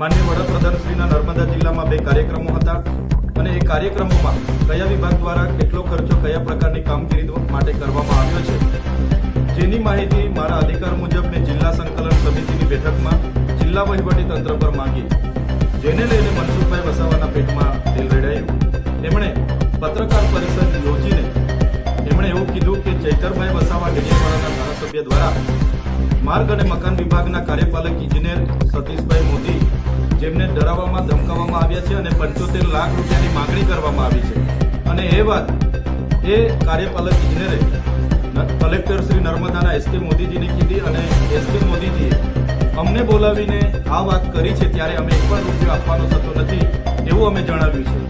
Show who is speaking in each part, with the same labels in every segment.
Speaker 1: માન્ય વડાપ્રધાનશ્રીના નર્મદા જિલ્લામાં બે કાર્યક્રમો હતા અને એ કાર્યક્રમોમાં કયા વિભાગ દ્વારા કેટલો ખર્ચો કયા પ્રકારની કામગીરી માટે કરવામાં આવ્યો છે. જેની માહિતી મારા અધિકાર મુજબ મેં જિલ્લા સંકલન સમિતિની બેઠકમાં જિલ્લા વહીવટી તંત્ર પર માંગી. જેને લઈને મનસુખભાઈ વસાવાના પેટમાં દિલ રેડાયું. એમણે પત્રકાર પરિષદ યોજીને એમણે એવું કીધું કે ચૈતરભાઈ વસાવા ડેડિયાપાડાના ધારાસભ્ય દ્વારા માર્ગ અને મકાન વિભાગના કાર્યપાલક ઇજનેર સતીશભાઈ મોદી જેમને ડરાવવામાં ધમકાવવામાં આવ્યા છે અને પંચોતેર લાખ રૂપિયાની માંગણી કરવામાં આવી છે. અને એ વાત એ કાર્યપાલક ઇજનેરે કલેક્ટર શ્રી નર્મદાના એસ કે મોદીજીને કીધી અને એસ કે મોદીજીએ અમને બોલાવીને આ વાત કરી છે ત્યારે અમે એક પણ રૂપિયો આપવાનો થતો નથી એવું અમે જણાવ્યું છે.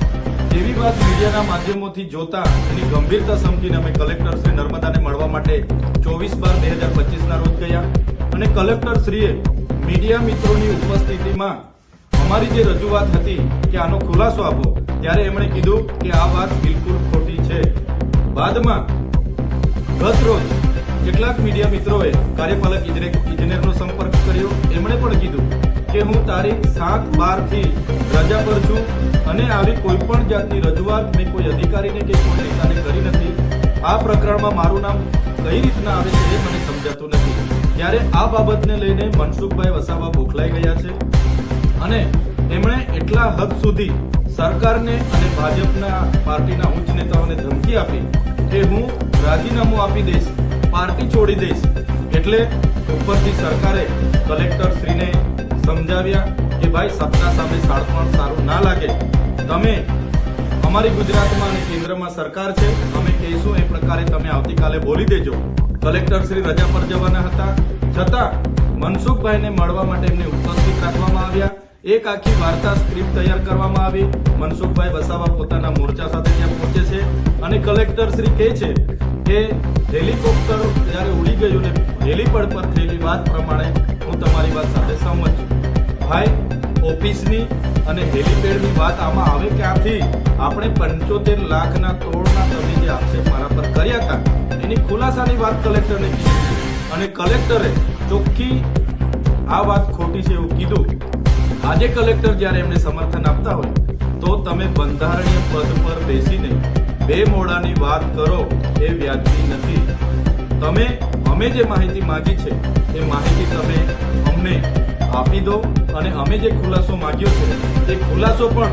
Speaker 1: એવી વાત મીડિયાના માધ્યમોથી જોતા એની ગંભીરતા સમજીને અમે કલેક્ટર શ્રી નર્મદાને મળવા માટે ચોવીસ બાર બે હજાર પચીસના રોજ ગયા અને કલેક્ટર શ્રીએ મીડિયા મિત્રોની ઉપસ્થિતિમાં અમારી જે રજૂઆત હતી કે આનો ખુલાસો આપો, ત્યારે એમણે કીધું કે આ વાત બિલકુલ ખોટી છે. બાદમાં ગત રોજ કેટલાક મીડિયા મિત્રોએ કાર્યપાલક ઇજને- ઇજનેરનો સંપર્ક કર્યો. એમણે પણ કીધું કે હું તારીખ સાત બારથી રજા પર છું અને આવી કોઈ પણ જાતની રજૂઆત મેં કોઈ અધિકારીને કે કોઈ નેતાને કરી નથી. આ પ્રકરણમાં મારું નામ કઈ રીતના આવે છે એ મને સમજાતું નથી. ત્યારે આ બાબતને લઈને મનસુખભાઈ વસાવા બોખલાઈ ગયા છે. અને એમણે એટલા હદ સુધી સરકારને અને ભાજપના પાર્ટીના ઉચ્ચ નેતાઓને ધમકી આપી કે હું રાજીનામું આપી દઈશ, પાર્ટી છોડી દઈશ. એટલે ઉપરથી સરકારે કલેક્ટર શ્રીને સમજાવ્યા કે ભાઈ સત્તા સામે સાળપણ સારું ના લાગે. તમે અમારી ગુજરાતમાં અને કેન્દ્રમાં સરકાર છે, અમે કહીશું એ પ્રકારે તમે આવતીકાલે બોલી દેજો. કલેક્ટર શ્રી રજા પર જવાના હતા. છતાં મનસુખભાઈને મળવા માટે એમને ઉપસ્થિત રાખવામાં આવ્યા. એક આખી વાર્તા સ્ક્રિપ્ટ તૈયાર કરવામાં આવી. મનસુખભાઈ વસાવા પોતાના મોરચા સાથે ત્યાં પહોંચે છે અને કલેક્ટર શ્રી કહે છે કે હેલિકોપ્ટર જ્યારે ઉડી ગયું ને હેલીપેડ પર થયેલી વાત પ્રમાણે હું તમારી વાત સાથે સહમત છું. ભાઈ, ઓફિસની અને હેલીપેડની વાત આમાં આવે ક્યાંથી? આપણે પંચોતેર લાખના કરોડના તમે જે આક્ષેપ મારા પર કર્યા હતા, એની ખુલાસાની વાત કલેક્ટરને કીધી. અને કલેક્ટરે ચોખ્ખી આ વાત ખોટી છે એવું કીધું. આજે કલેક્ટર જ્યારે એમને સમર્થન આપતા હોય, તો તમે બંધારણીય પદ પર બેસીને બે મોડાની વાત કરો એ વ્યાજબી નથી. તમે, અમે જે માહિતી માંગી છે, એ માહિતી તમે અમને આપી દો અને અમે જે ખુલાસો માંગ્યો છે, એ ખુલાસો પણ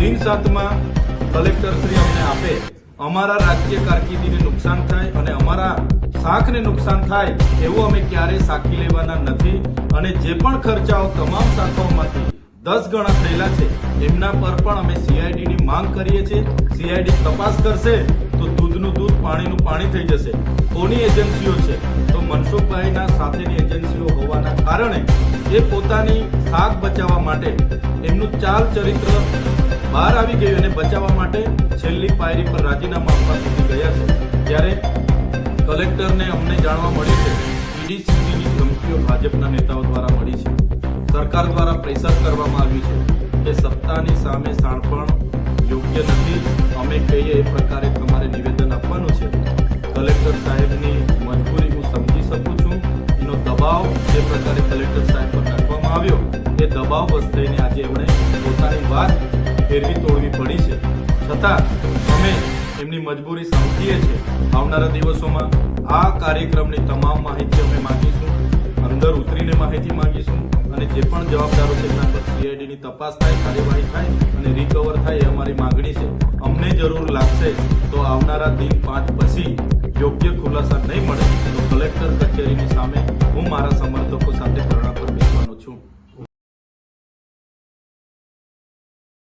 Speaker 1: દિન સાતમાં કલેક્ટર શ્રી અમને આપે. અમારા રાજકીય કારકિર્દીને નુકસાન થાય અને અમારા શાખને નુકસાન થાય, એવું અમે ક્યારેય સાખી લેવાના નથી. અને જે પણ ખર્ચાઓ તમામ શાખાઓમાંથી દસ ગણા થયેલા છે, એમના પર પણ અમે સીઆઈડીની માંગ કરીએ છીએ. સીઆઈડી તપાસ કરશે તો દૂધનું દૂધ, પાણીનું પાણી થઈ જશે. કોની એજન્સીઓ છે? તો મનસુખભાઈના સાથેની એજન્સીઓ હોવાના કારણે એ પોતાની શાક બચાવવા માટે એમનું ચાલ ચરિત્ર બહાર આવી ગયું અને બચાવવા માટે છેલ્લી પાયરી પર રાજીનામા આપવા સુધી ગયા છે. ત્યારે કલેક્ટરને અમને જાણવા મળ્યું છે ધમકીઓ ભાજપના નેતાઓ દ્વારા મળી છે. સરકાર દ્વારા પ્રેશર કરવામાં આવ્યું છે કે સત્તાની સામે સાણપણ યોગ્ય નથી. અમે કહીએ એ પ્રકારે તમારે નિવેદન આપવાનું છે. કલેક્ટર સાહેબની મજબૂરી હું સમજી શકું છું. એનો દબાવ જે પ્રકારે કલેક્ટર સાહેબ પર નાખવામાં આવ્યો, એ દબાવ થઈને આજે એમણે પોતાની વાત ફેરવી તોડવી પડી છે. છતાં, અમે એમની મજબૂરી સમજીએ છીએ. આવનારા દિવસોમાં આ કાર્યક્રમની તમામ માહિતી અમે માંગીશું. અંદર ઉતરીને માહિતી માંગીશું અને જે પણ જવાબદારો છે, એના પર સીઆઈડીની તપાસ થાય, કાર્યવાહી થાય અને રિકવર થાય એ અમારી માંગણી છે. અમને જરૂર લાગશે તો આવનારા દિન પાંચ પછી યોગ્ય ખુલાસા નહીં મળે તો કલેક્ટર કચેરીની સામે હું મારા સમર્થકો સાથે ધરણા પર બેસવાનો છું.